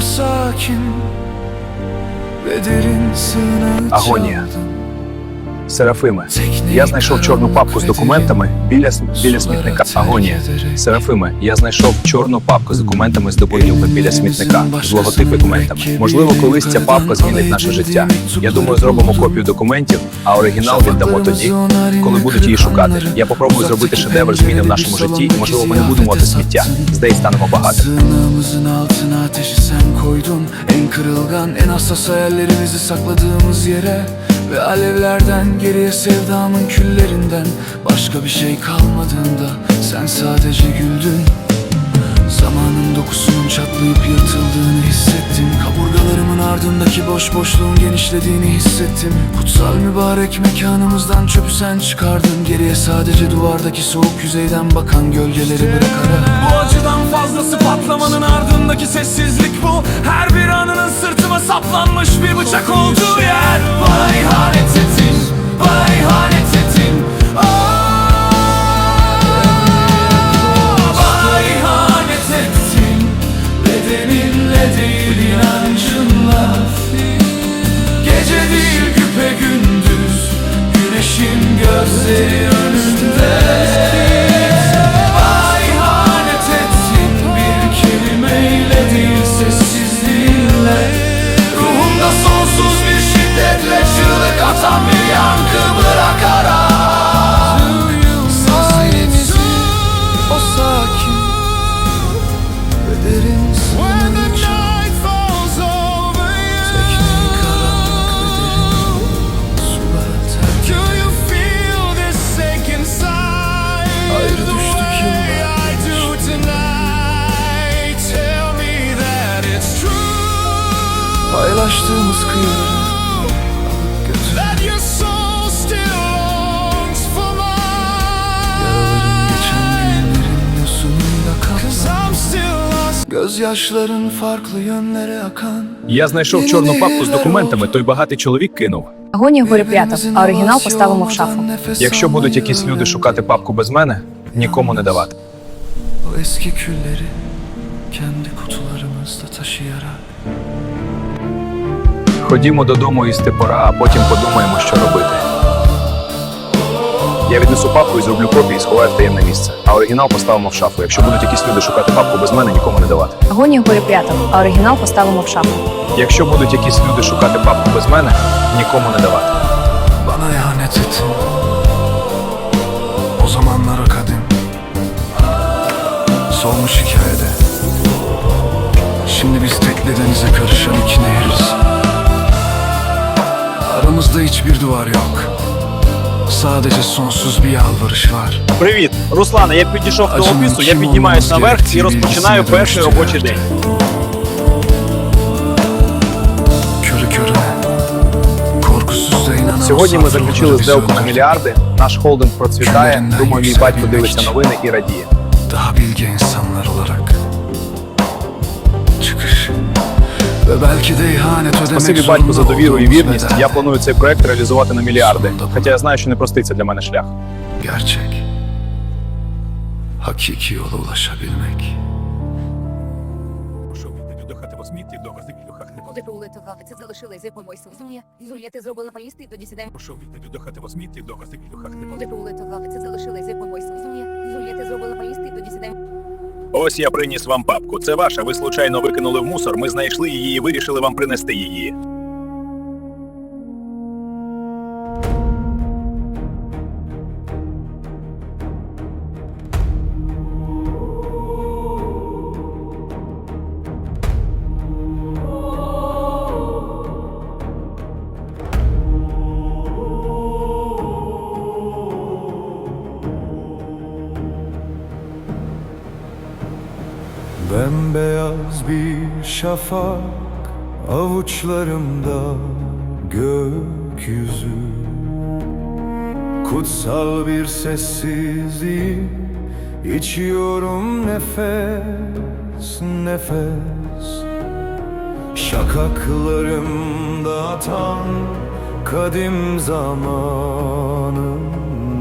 O sakin ve derin sığınağı çaldım. Серафиме, я знайшов чорну папку з документами біля, біля смітника. Агонія. Серафиме, я знайшов чорну папку з документами з допомінка біля смітника з логотип документами. Можливо, колись ця папка змінить наше життя. Я думаю, зробимо копію документів, а оригінал віддамо тоді, коли будуть її шукати. Я попробую зробити шедевр зміни в нашому житті, і можливо, ми не будемо мати сміття. Здесь станемо altına ateşi sen koydun En kırılgan, en hassas hayallerimizi sakladığımız yere Ve alevlerden geriye sevdamın küllerinden Başka bir şey kalmadığında sen sadece güldün dokusunun çatlayıp yırtıldığını hissettim. Kaburgalarımın ardındaki boş boşluğun genişlediğini hissettim. Kutsal mübarek mekanımızdan çöpü sen çıkardın. Geriye sadece duvardaki soğuk yüzeyden bakan gölgeleri bırakarak Bu acıdan fazlası patlamanın ardındaki sessizlik bu. Her bir anının sırtıma saplanmış bir bıçak olduğu yer. Bana ihanet ettin, bana ihanet Paylaştığımız kıyıları alıp götür Yaraların geçen günlerin yosunuyla kaplan Gözyaşların farklı yönlere akan Я знайшов чорну папку з документами, той багатий чоловік кинув. Агонію горі прятав, а оригінал поставимо в шафу. Якщо будуть якісь люди шукати папку без мене, нікому не давати. O eski külleri kendi kutularımızda taşıyarak Ходімо додому їсти пора, а потім подумаємо, що робити. Я віднесу папку і зроблю копії і сховаю в таємне місце. А оригінал поставимо в шафу. Якщо будуть якісь люди шукати папку без мене, нікому не давати. Агонію горі прятав, а оригінал поставимо в шафу. Якщо будуть якісь люди шукати папку без мене, нікому не давати. Bana ihanet ettin O zamanlara kadim Solmuş hikayede Şimdi biz tekle denize karışan iki nehiriz Aramızda hiçbir duvar yok Sadece sonsuz bir yalvarış var Привіт, Руслане. Я підійшов до Адже офісу, я піднімаюсь наверх і розпочинаю перший робочий день. Körü körüne Korkusuz da inanan Сьогодні ми saf заключили зделку на мільярди. Наш холдинг процвітає. Думаю, мій батько дивиться новини і радіє. Daha bilge insanlar olarak Спасибі батьку за довіру і вірність. Я планую цей проект реалізувати на мільярди. Хоча я знаю, що не простий це для мене шлях. Gerçek Hakiki yola ulaşabilmek Куди прилетували? Це залишили з якомусь Зуля. Зуля, ти зробила поїсти, тоді сідаємо. Куди прилетували? Це залишили з якомусь Зуля. Зуля, ти зробила поїсти, тоді сідаємо. Ось я приніс вам папку. Це ваша. Ви случайно викинули в мусор. Ми знайшли її і вирішили вам принести її. Bembeyaz bir şafak avuçlarımda gökyüzü. Kutsal bir sessizliği içiyorum nefes nefes. Şakaklarımda atan kadim zamanın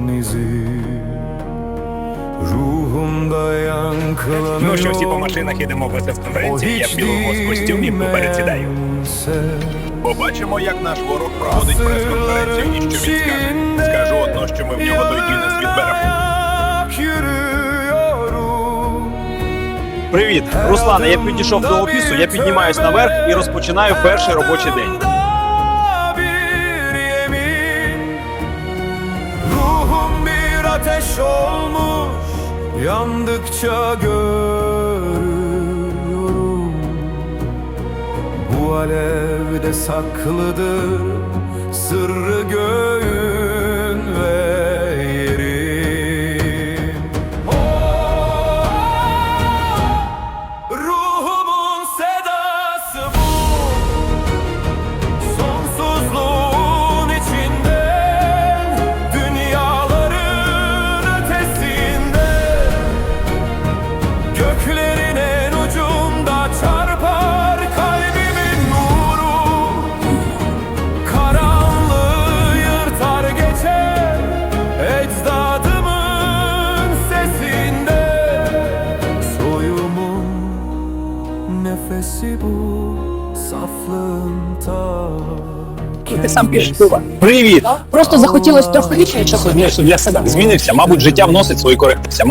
izi Ruhumda yankılanıyor Ну що, всі по машинах ідемо в прес-конференцію, я в білому з костюмі поперед сідаю. Побачимо, як наш ворог проводить прес-конференцію і що він скаже. Скажу одно, що ми в нього той бізнес відберемо. Привіт, Руслане. Я підійшов до офісу, я піднімаюсь наверх і розпочинаю перший робочий день. Ruhum bir ateş olmuş Yandıkça görüyorum. Bu alevde saklıdır. Sırrı göğün сам п'єш пиво. Привіт! Просто захотілось трохи лічно, щоб Звісно, для себе змінився. Мабуть, життя вносить свої коректився.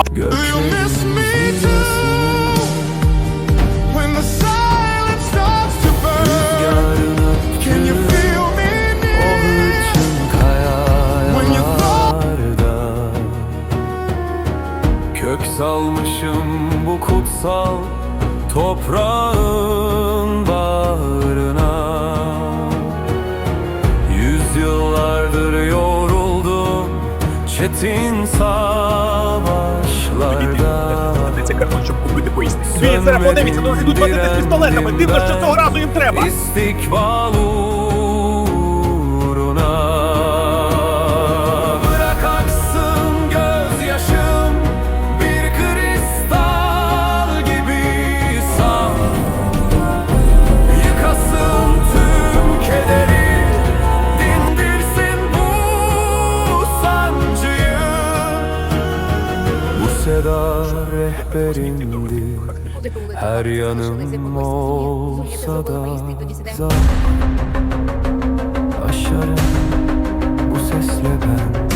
When the silence starts to burn Can you feel me When you Kök salmışım bu kutsal toprağın bağrına çetin savaşlarda Це картон, щоб купити поїсти. Він зараз подивіться, ну ідуть водити з пістолетами. Дивно, що цього разу їм треба. İstikbal her yanım olsa da Aşarım bu sesle ben